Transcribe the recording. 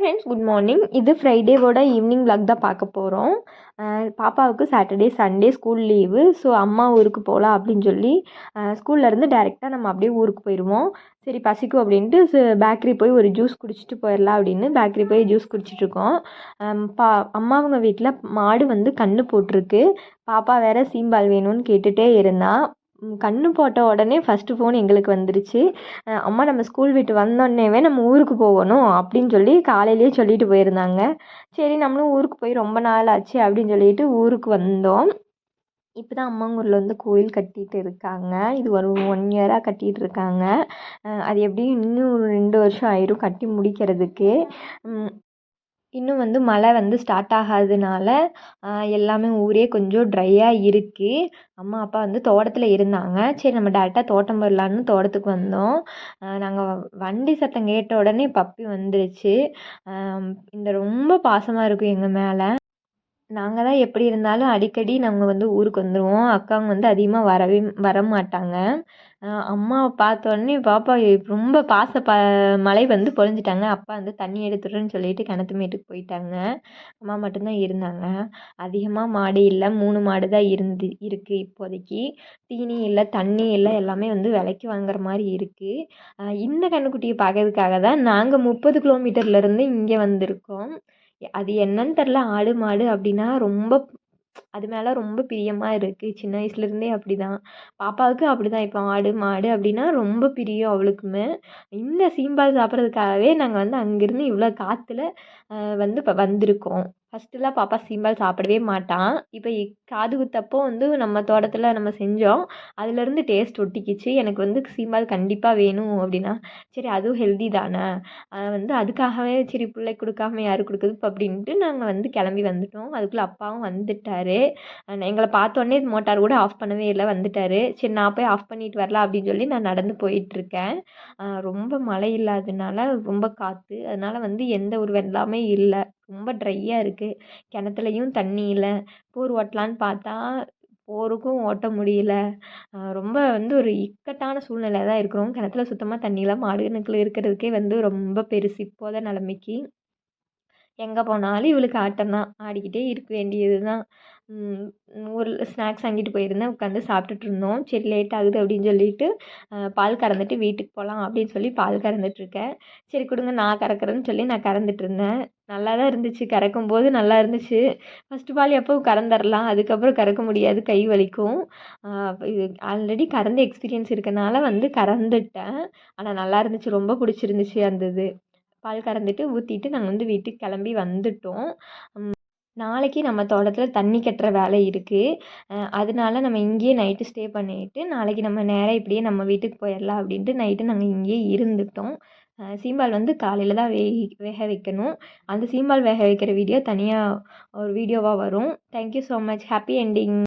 Friends good morning இது ஃப்ரைடேவோட evening vlog தான் பார்க்க போகிறோம் பாப்பாவுக்கு Saturday Sunday school leave so அம்மா ஊருக்கு போகலாம் அப்படின்னு சொல்லி ஸ்கூல்லேருந்து டேரெக்டாக நம்ம அப்படியே ஊருக்கு போயிடுவோம் சரி பசிக்கும் அப்படின்ட்டு பேக்கரி போய் ஒரு ஜூஸ் குடிச்சிட்டு போயிடலாம் அப்படின்னு பேக்கரி போய் ஜூஸ் குடிச்சிட்ருக்கோம் பா அம்மாவங்க வீட்டில் மாடு வந்து கன்று போட்டிருக்கு. பாப்பா வேற சீம்பால் வேணும்னு கேட்டுகிட்டே இருந்தான் கண் போட்ட உடனே ஃபஸ்ட்டு ஃபோன் எங்களுக்கு வந்துருச்சு. அம்மா நம்ம ஸ்கூல் விட்டு வந்தோடனேவே நம்ம ஊருக்கு போகணும் அப்படின்னு சொல்லி காலையிலேயே சொல்லிட்டு போயிருந்தாங்க. சரி நம்மளும் ஊருக்கு போய் ரொம்ப நாள் ஆச்சு அப்படின்னு சொல்லிட்டு ஊருக்கு வந்தோம். இப்போ தான் அம்மாங்கூரில் வந்து கோயில் கட்டிகிட்டு இருக்காங்க. இது ஒரு ஒன் இயராக கட்டிகிட்டு இருக்காங்க. அது எப்படியும் இன்னும் ஒரு ரெண்டு வருஷம் ஆயிரும் கட்டி முடிக்கிறதுக்கு. இன்னும் வந்து மழை வந்து ஸ்டார்ட் ஆகாததுனால எல்லாமே ஊரே கொஞ்சம் ட்ரையாக இருக்குது அம்மா அப்பா வந்து தோட்டத்தில் இருந்தாங்க. சரி நம்ம டேரெக்டாக தோட்டம் போயிடலான்னு தோட்டத்துக்கு வந்தோம். நாங்கள் வண்டி சத்தம் கேட்ட உடனே பப்பி வந்துடுச்சு இந்த ரொம்ப பாசமாக இருக்கும் எங்கள் மேலே. நாங்கள் தான் எப்படி இருந்தாலும் அடிக்கடி நாங்கள் வந்து ஊருக்கு வந்துடுவோம் அக்காங்க வந்து அதிகமாக வரவே வர மாட்டாங்க அம்மாவை பார்த்தோன்னே பாப்பா ரொம்ப பாச ப மழை வந்து பொழிஞ்சிட்டாங்க. அப்பா வந்து தண்ணி எடுத்துடுறேன்னு சொல்லிட்டு கிணத்து மேட்டுக்கு போயிட்டாங்க. அம்மா மட்டும்தான் இருந்தாங்க. அதிகமாக மாடு இல்லை. மூணு மாடு தான் இருந்து இருக்குது இப்போதைக்கு. தீனி இல்லை தண்ணி இல்லை எல்லாமே வந்து விலைக்கு வாங்குற மாதிரி இருக்குது இந்த கன்றுக்குட்டியை பார்க்கறதுக்காக தான் நாங்கள் முப்பது கிலோமீட்டர்லேருந்து இங்கே வந்திருக்கோம். அது என்னன்னு தெரில ஆடு மாடு அப்படின்னா ரொம்ப அது மேலே ரொம்ப பிரியமாக இருக்குது சின்ன வயசுலேருந்தே அப்படி தான் பாப்பாவுக்கு அப்படி தான் இப்போ ஆடு மாடு அப்படின்னா ரொம்ப பிரியம் அவளுக்குமே. இந்த சீம்பால் சாப்பிட்றதுக்காகவே நாங்கள் வந்து அங்கேருந்து இவ்வளோ காற்றுல வந்து இப்போ வந்திருக்கோம். ஃபஸ்ட்டுலாம் பாப்பா சீம்பால் சாப்பிடவே மாட்டான் இப்போ காது குத்தப்போ வந்து நம்ம தோட்டத்தில் நம்ம செஞ்சோம். அதுலேருந்து டேஸ்ட் ஒட்டிக்கிச்சு. எனக்கு வந்து சீம்பால் கண்டிப்பாக வேணும் அப்படின்னா சரி அதுவும் ஹெல்தி தானே. வந்து அதுக்காகவே சரி பிள்ளை கொடுக்காம யார் கொடுக்குறது இப்போ அப்படின்ட்டு நாங்கள் வந்து கிளம்பி வந்துட்டோம். அதுக்குள்ளே அப்பாவும் வந்துட்டார். எங்களை பார்த்தோன்னே மோட்டார் கூட ஆஃப் பண்ணவே இல்லை வந்துட்டார். சரி நான் போய் ஆஃப் பண்ணிட்டு வரலாம் அப்படின்னு சொல்லி நான் நடந்து போயிட்டுருக்கேன் ரொம்ப மழை இல்லாததுனால ரொம்ப காற்று அதனால் வந்து எந்த ஒரு வெள்ளாமே இல்லை. ரொம்ப ட்ரையாக இருக்குது கிணத்துலையும் தண்ணி இல்லை. போர் ஓட்டலான்னு பார்த்தா போருக்கும் ஓட்ட முடியல. ரொம்ப வந்து ஒரு இக்கட்டான சூழ்நிலை தான் இருக்கிறோம். கிணத்துல சுத்தமாக தண்ணி இல்லை மாடு கணக்கில் இருக்கிறதுக்கே வந்து ரொம்ப பெருசு. இப்போத நிலமைக்கி. எங்கே போனாலும் இவளுக்கு ஆட்டம் தான். ஆடிக்கிட்டே இருக்க வேண்டியது தான் ஒரு ஸ்நாக்ஸ் வாங்கிட்டு போயிருந்தேன். உட்காந்து சாப்பிட்டுட்டு இருந்தோம். சரி லேட் ஆகுது அப்படின்னு சொல்லிட்டு பால் கறந்துட்டு வீட்டுக்கு போகலாம் அப்படின்னு சொல்லி பால் கறந்துட்டுருக்கேன் சரி கொடுங்க நான் கறக்கிறேன்னு சொல்லி நான் கறந்துட்டு இருந்தேன். நல்லா தான் இருந்துச்சு. கறக்கும் போது நல்லா இருந்துச்சு. ஃபஸ்ட்டு பால் எப்போ கறந்துடலாம் அதுக்கப்புறம் கறக்க முடியாது. கை வலிக்கும். இது ஆல்ரெடி கறந்த எக்ஸ்பீரியன்ஸ் இருக்கனால வந்து கறந்துட்டேன். ஆனால் நல்லா இருந்துச்சு. ரொம்ப பிடிச்சிருந்துச்சி அந்த இது. பால் கறந்துட்டு ஊற்றிட்டு நாங்கள் வந்து வீட்டுக்கு கிளம்பி வந்துட்டோம். நாளைக்கு நம்ம தோட்டத்தில் தண்ணி கட்டுற வேலை இருக்குது அதனால நம்ம இங்கேயே நைட்டு ஸ்டே பண்ணிவிட்டு நாளைக்கு நம்ம நேராக இப்படியே நம்ம வீட்டுக்கு போயிடலாம் அப்படின்ட்டு நைட்டு நாங்கள் இங்கேயே இருந்துட்டோம். சீம்பால் வந்து காலையில் தான் வே வேக வைக்கணும். அந்த சீம்பால் வேக வைக்கிற வீடியோ தனியாக ஒரு வீடியோவாக வரும். Thank you so much happy ending